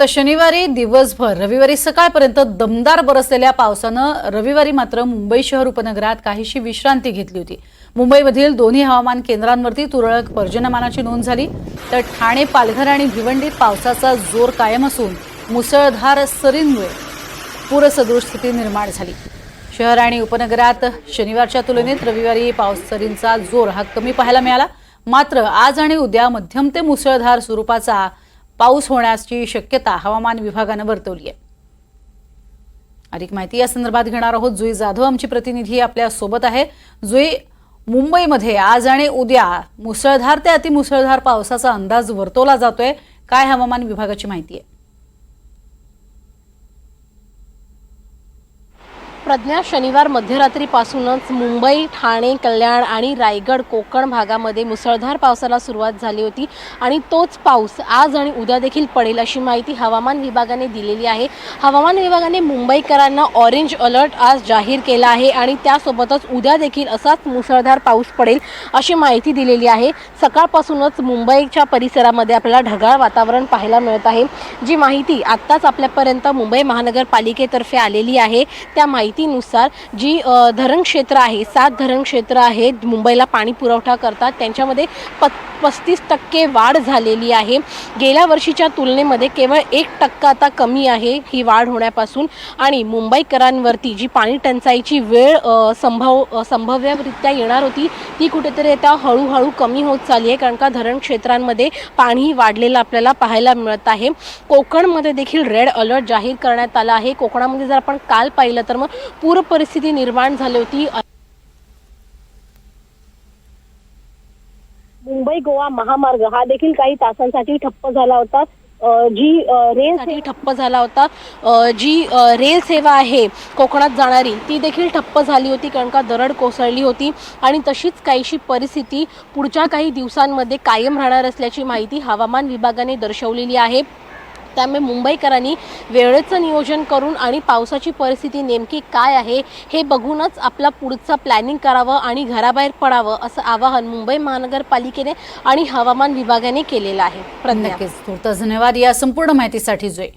तर शनिवारी दिवसभर रविवारी सकाळपर्यंत दमदार बरसलेल्या पावसानं रविवारी मात्र मुंबई शहर उपनगरात काहीशी विश्रांती घेतली होती. मुंबईमधील दोन्ही हवामान केंद्रांवरती तुरळक पर्जन्यमानाची नोंद झाली. तर ठाणे पालघर आणि भिवंडीत पावसाचा जोर कायम असून मुसळधार सरींमुळे पूरसदृश स्थिती निर्माण झाली. शहर आणि उपनगरात शनिवारच्या तुलनेत रविवारी पावसरींचा जोर हा कमी पाहायला मिळाला. मात्र आज आणि उद्या मध्यम ते मुसळधार स्वरूपाचा पाऊस होण्याची शक्यता हवामान विभागानं वर्तवली आहे. अधिक माहिती या संदर्भात घेणार आहोत. जुई जाधव आमची प्रतिनिधी आपल्यासोबत आहे. जुई मुंबईमध्ये आज आणि उद्या मुसळधार ते अतिमुसळधार पावसाचा अंदाज वर्तवला जातोय. काय हवामान विभागाची माहिती आहे? प्रज्ञा शनिवार मध्यरात्रीपासूनच मुंबई ठाणे कल्याण आणि रायगड कोकण भागामध्ये मुसळधार पावसाला सुरुवात झाली होती आणि तोच पाऊस आज आणि उद्या देखील पडेल अशी माहिती हवामान विभागाने दिलेली आहे. हवामान विभागाने मुंबईकरांना ऑरेंज अलर्ट आज जाहीर केला आहे आणि त्यासोबतच उद्या देखील असाच मुसळधार पाऊस पडेल अशी माहिती दिलेली आहे. सकाळपासूनच मुंबईच्या परिसरामध्ये आपल्याला ढगाळ वातावरण पाहायला मिळत आहे. जी माहिती आत्ताच आपल्यापर्यंत मुंबई महानगरपालिकेतर्फे आलेली आहे त्या माहिती माहितीनुसार जी धरण क्षेत्र आहे सात धरण क्षेत्र आहेत मुंबईला पाणी पुरवठा करतात त्यांच्यामध्ये प पस्तीस टक्के वाढ झालेली आहे. गेल्या वर्षीच्या तुलनेमध्ये केवळ एक टक्का आता कमी आहे ही वाढ होण्यापासून. आणि मुंबईकरांवरती जी पाणी टंचाईची वेळ संभव संभाव्यरित्या येणार होती ती कुठेतरी आता हळूहळू कमी होत चालली आहे कारण का धरण क्षेत्रांमध्ये पाणी वाढलेलं आपल्याला पाहायला मिळत आहे. कोकणमध्ये देखील रेड अलर्ट जाहीर करण्यात आला आहे. कोकणामध्ये जर आपण काल पाहिलं तर मग पूर परिस्थिती निर्माण झाली होती. मुंबई गोवा महामार्ग हा देखील काही तासांसाठी ठप्प झाला होता. जी रेल ठप्प झाला होता. जी रेल सेवा आहे कोकणात जाणारी ती देखील ठप्प झाली होती कारण का दरड कोसळली होती आणि तशीच काहीशी परिस्थिती पुढच्या काही दिवसांमध्ये कायम राहणार असल्याची माहिती हवामान विभागाने दर्शवलेली आहे. त्यामुळे मुंबईकरांनी वेळेचं नियोजन करून आणि पावसाची परिस्थिती नेमकी काय आहे हे बघूनच आपला पुढचं प्लॅनिंग करावं आणि घराबाहेर पडावं असं आवाहन मुंबई महानगरपालिकेने आणि हवामान विभागाने केलेलं आहे. प्रज्ञा. नक्कीच. धन्यवाद या संपूर्ण माहितीसाठी जोय